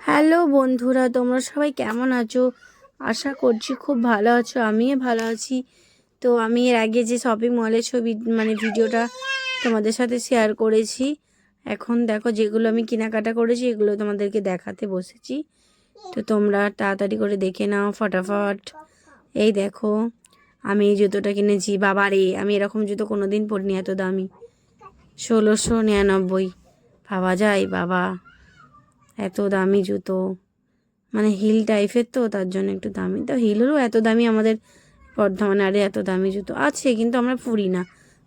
Hello বন্ধুরা, তোমরা সবাই কেমন আছো? আশা করছি খুব ভালো আছো, আমিও ভালো আছি। তো আমি এর আগে যে শপিং মলের ছবি মানে ভিডিওটা তোমাদের সাথে শেয়ার করেছি, এখন দেখো যেগুলো আমি কেনাকাটা করেছি, এগুলো তোমাদেরকে দেখাতে বসেছি। তো তোমরা তাড়াতাড়ি করে দেখে নাও, ফটাফট। এই দেখো, আমি এই জুতোটা কিনেছি বাবা রে আমি এরকম জুতো কোনো দিন পরিনি, এত দামি। ষোলোশো নিরানব্বই, ভাবা যায়, বাবা। এত দামি জুতো। মানে হিল টাইপের তো, তার জন্য একটু দামি। তো হিলেরও এত দামি আমাদের বর্ধমানে আরে এত দামি জুতো আছে, কিন্তু আমরা পরি না।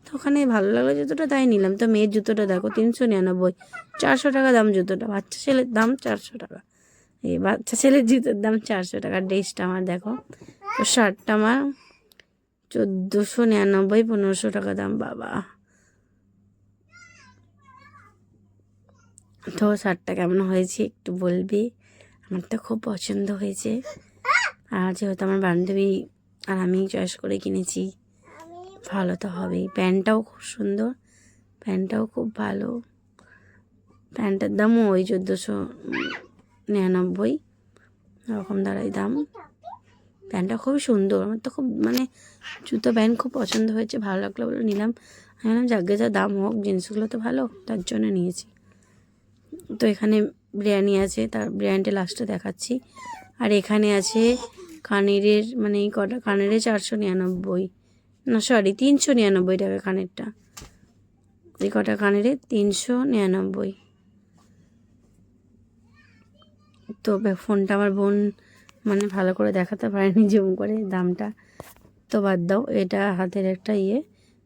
তো ওখানে ভালো লাগল জুতোটা, তাই নিলাম। তো মেয়ের জুতোটা দেখো, তিনশো নিরানব্বই। চারশো টাকা দাম জুতোটা, বাচ্চা ছেলের দাম চারশো টাকা। এই বাচ্চা ছেলের জুতোর দাম চারশো টাকা। ড্রেসটা আমার দেখো, তো শার্টটা আমার চোদ্দোশো নিরানব্বই, পনেরোশো টাকা দাম, বাবা। তো শার্টটা কেমন হয়েছে একটু বলবি? আমার তো খুব পছন্দ হয়েছে। আর যেহেতু আমার বান্ধবী আর আমি চয়েস করে কিনেছি, ভালো তো হবেই। প্যান্টটাও খুব সুন্দর, প্যান্টটাও খুব ভালো। প্যান্টের দামও ওই চোদ্দোশো নিরানব্বই, এরকম দাঁড়াই দাম। প্যান্টটা খুবই সুন্দর আমার তো খুব মানে জুতো প্যান্ট খুব পছন্দ হয়েছে, ভালো লাগল বলে নিলাম। আমি বললাম যাকে যা দাম হোক, জিনিসগুলো তো ভালো, তার জন্য নিয়েছি। তো এখানে বিরিয়ানি আছে, তার বিরিয়ানিটা লাস্টে দেখাচ্ছি। আর এখানে আছে কানেরের মানে এই কটা কানেরে চারশো নিরানব্বই। না সরি তিনশো নিরানব্বই টাকা কানেরটা এই কটা কানেরে তিনশো নিরানব্বই। তো ফোনটা আমার বোন মানে ভালো করে দেখাতে পারেনি, জুম করে দামটা। তো বাদ দাও, এটা হাতের একটা ইয়ে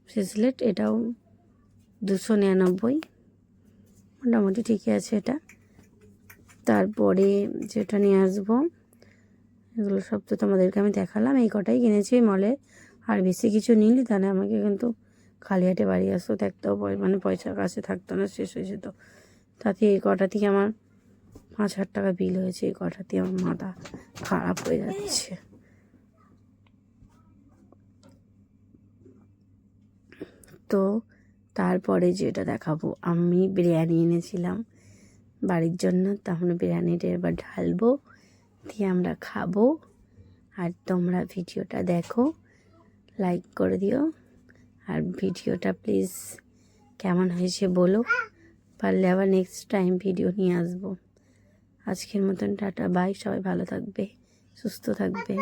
ব্রেসলেট এটাও দুশো নিরানব্বই। মোটামুটি ঠিকই আছে এটা। তারপরে যেটা নিয়ে আসব, এগুলো সব তো তোমাদেরকে আমি দেখালাম। এই কটাই কিনেছি মলে। আর বেশি কিছু নিলি তাহলে আমাকে কিন্তু খালি হাটে বাড়ি আসতো পয়- মানে পয়সা কাছে থাকতো না, শেষ হয়ে যেত। তাতে এই কটা থেকে আমার পাঁচ হাজার টাকা বিল হয়েছে, এই কটাতে আমার মাথা খারাপ হয়ে যাচ্ছে। তো তারপরে যেটা দেখাবো, আমি বিরিয়ানি এনেছিলাম। বাড়ির জন্য, তখন বিরিয়ানিটা এবার ঢালবো, দিয়ে আমরা খাব। আর তোমরা ভিডিওটা দেখো, লাইক করে দিও। আর ভিডিওটা প্লিজ কেমন হয়েছে বলো, পারলে আবার নেক্সট টাইম ভিডিও নিয়ে আসব। আজকের মতন টাটা বাই সবাই ভালো থাকবে, সুস্থ থাকবে।